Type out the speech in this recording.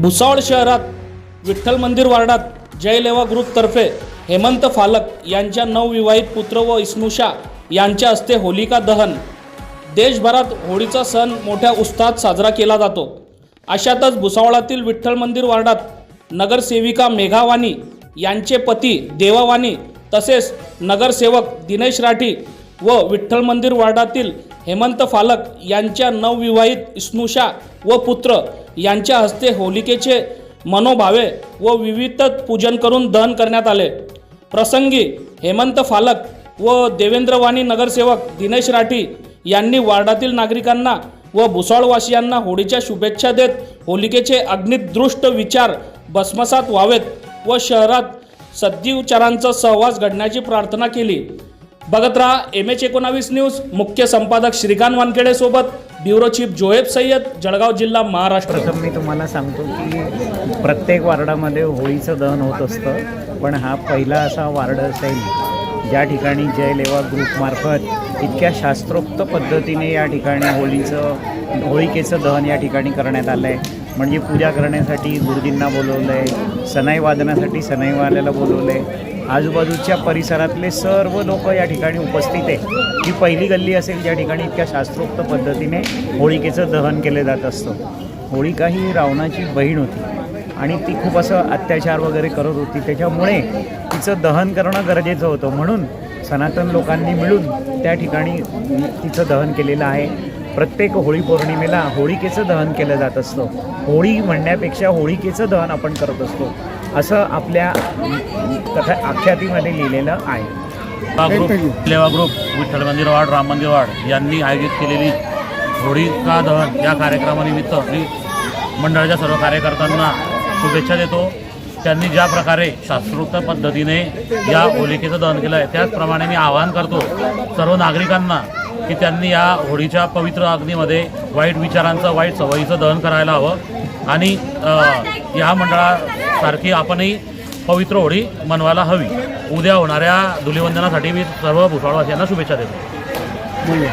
भुसावळ शहरात विठ्ठल मंदिर वार्डात जयलेवा ग्रुपतर्फे हेमंत फालक यांच्या नवविवाहित पुत्र व इस्नुषा यांच्या हस्ते होलिका दहन. देशभरात होळीचा सण मोठ्या उत्साहात साजरा केला जातो. अशातच भुसावळातील विठ्ठल मंदिर वार्डात नगरसेविका मेघावाणी यांचे पती देवावानी तसेच नगरसेवक दिनेश राठी व विठ्ठल मंदिर वार्डातील हेमंत फालक यांच्या नवविवाहित स्नुषा व पुत्र यांच्या हस्ते होलिकेचे मनोभावे व विविध पूजन करून दहन करण्यात आले. प्रसंगी हेमंत फालक व देवेंद्रवाणी नगरसेवक दिनेश राठी यांनी वार्डातील नागरिकांना व भुसाळवासियांना होळीच्या शुभेच्छा देत होलिकेचे अग्निदृष्ट विचार भस्मसात व्हावेत व शहरात सद्दीविचारांचा सहवास घडण्याची प्रार्थना केली. बघत राहा एम एच एकोणावीस न्यूज. मुख्य संपादक श्रीकांत वानखेडे सोबत. ब्युरो चीफ जोएब सय्यद जळगाव जिल्हा महाराष्ट्र. प्रथम मी तुम्हाला सांगतो की प्रत्येक वार्डामध्ये होळीचं दहन होत असतं पण हा पहिला असा वार्ड असेल ज्या ठिकाणी जय लेवा ग्रुपमार्फत इतक्या शास्त्रोक्त पद्धतीने या ठिकाणी होळीचं होळिकेचं दहन या ठिकाणी करण्यात आलं आहे म्हणजे पूजा करण्यासाठी गुरुजींना बोलवलं आहे सनाई वादनासाठी सनाईवाल्याला बोलवलं आहे आजूबाजूच्या परिसरातले सर्व लोक या ठिकाणी उपस्थित आहे ही पहिली गल्ली असेल ज्या ठिकाणी इतक्या शास्त्रोक्त पद्धतीने होळिकेचं दहन केलं जात असतं. होळिका ही रावणाची बहीण होती आणि ती खूप असं अत्याचार वगैरे करत होती. त्याच्यामुळे तिचं दहन करणं गरजेचं होतं. म्हणून सनातन लोकांनी मिळून त्या ठिकाणी तिचं दहन केलेलं आहे. प्रत्येक होळी पौर्णिमेला होळिकेचं दहन केलं जात असतं. होळी म्हणण्यापेक्षा होळिकेचं दहन आपण करत असतो. असं आपल्या कथा आख्यातीमध्ये लिहिलेलं आहे. ग्रुप लेवा ग्रुप विठ्ठल मंदिर वाड राम मंदिर वाड यांनी आयोजित केलेली होळिका दहन या कार्यक्रमानिमित्त मी मंडळाच्या सर्व कार्यकर्त्यांना शुभेच्छा देतो. त्यांनी ज्या प्रकारे शास्त्रोक्त पद्धतीने या होलिकेचं दहन केलं आहे त्याचप्रमाणे मी आवाहन करतो सर्व नागरिकांना की त्यांनी या होळीच्या पवित्र अग्नीमध्ये वाईट विचारांचं वाईट सवयीचं दहन करायला हवं. आणि या मंडळासारखी आपणही पवित्र होळी मनवायला हवी. उद्या होणाऱ्या धुलीवंदनासाठी मी सर्व भुसावळवासियांना शुभेच्छा देतो.